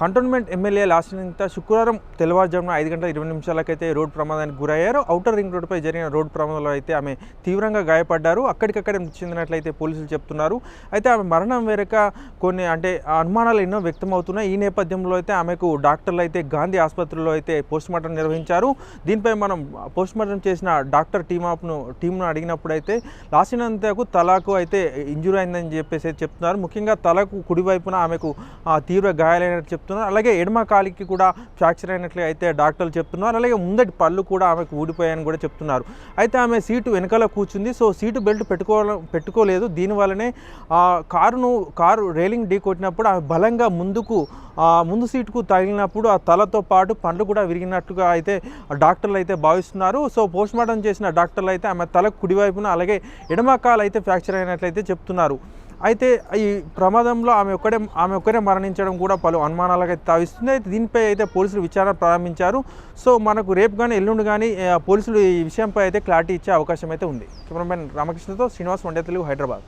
Cantonment MLA లాసినంత శుక్రవారం తెల్లవారుజామున ఐదు గంటల ఇరవై నిమిషాలకైతే రోడ్ ప్రమాదానికి గురయ్యారు. ఔటర్ రింగ్ రోడ్డుపై జరిగిన రోడ్ ప్రమాదంలో అయితే ఆమె తీవ్రంగా గాయపడ్డారు. అక్కడికక్కడే మృతి చెందినట్లయితే పోలీసులు చెప్తున్నారు. అయితే ఆమె మరణం వేరక కొన్ని అంటే అనుమానాలు ఎన్నో వ్యక్తమవుతున్నాయి. ఈ నేపథ్యంలో అయితే ఆమెకు డాక్టర్లు అయితే గాంధీ ఆసుపత్రిలో అయితే పోస్ట్మార్టం నిర్వహించారు. దీనిపై మనం పోస్ట్మార్టం చేసిన డాక్టర్ టీమ్ ఆప్ను టీంను అడిగినప్పుడు అయితే లాసినంతకు తలకు అయితే ఇంజురీ అయిందని చెప్పేసి అయితే చెప్తున్నారు. ముఖ్యంగా తలకు కుడివైపున ఆమెకు తీవ్ర గాయాలైనట్టు చెప్తున్నారు. చెప్తున్నారు. అలాగే ఎడమ కాలికి కూడా ఫ్రాక్చర్ అయినట్లు అయితే డాక్టర్లు చెప్తున్నారు. అలాగే ముందటి పళ్ళు కూడా ఆమెకు ఊడిపోయాయని కూడా చెప్తున్నారు. అయితే ఆమె సీటు వెనకాల కూర్చుంది. సో సీటు బెల్ట్ పెట్టుకో పెట్టుకోలేదు. దీనివల్లనే ఆ కారును కారు రైలింగ్ ఢీ కొట్టినప్పుడు ఆమె బలంగా ముందుకు ముందు సీటుకు తగిలినప్పుడు ఆ తలతో పాటు పండ్లు కూడా విరిగినట్టుగా అయితే డాక్టర్లు అయితే భావిస్తున్నారు. సో పోస్ట్మార్టం చేసిన డాక్టర్లు అయితే ఆమె తలకు కుడివైపున అలాగే ఎడమ కాలు అయితే ఫ్రాక్చర్ అయినట్లయితే చెప్తున్నారు. అయితే ఈ ప్రమాదంలో ఆమె ఒక్కడే ఆమె ఒక్కరే మరణించడం కూడా పలు అనుమానాలకు అయితే తావిస్తుంది. అయితే దీనిపై అయితే పోలీసులు విచారణ ప్రారంభించారు. సో మనకు రేపు కానీ ఎల్లుండి కానీ పోలీసులు ఈ విషయంపై అయితే క్లారిటీ ఇచ్చే అవకాశం అయితే ఉంది. కెమెరామెన్ రామకృష్ణతో శ్రీనివాస్ వండే తెలుగు హైదరాబాద్.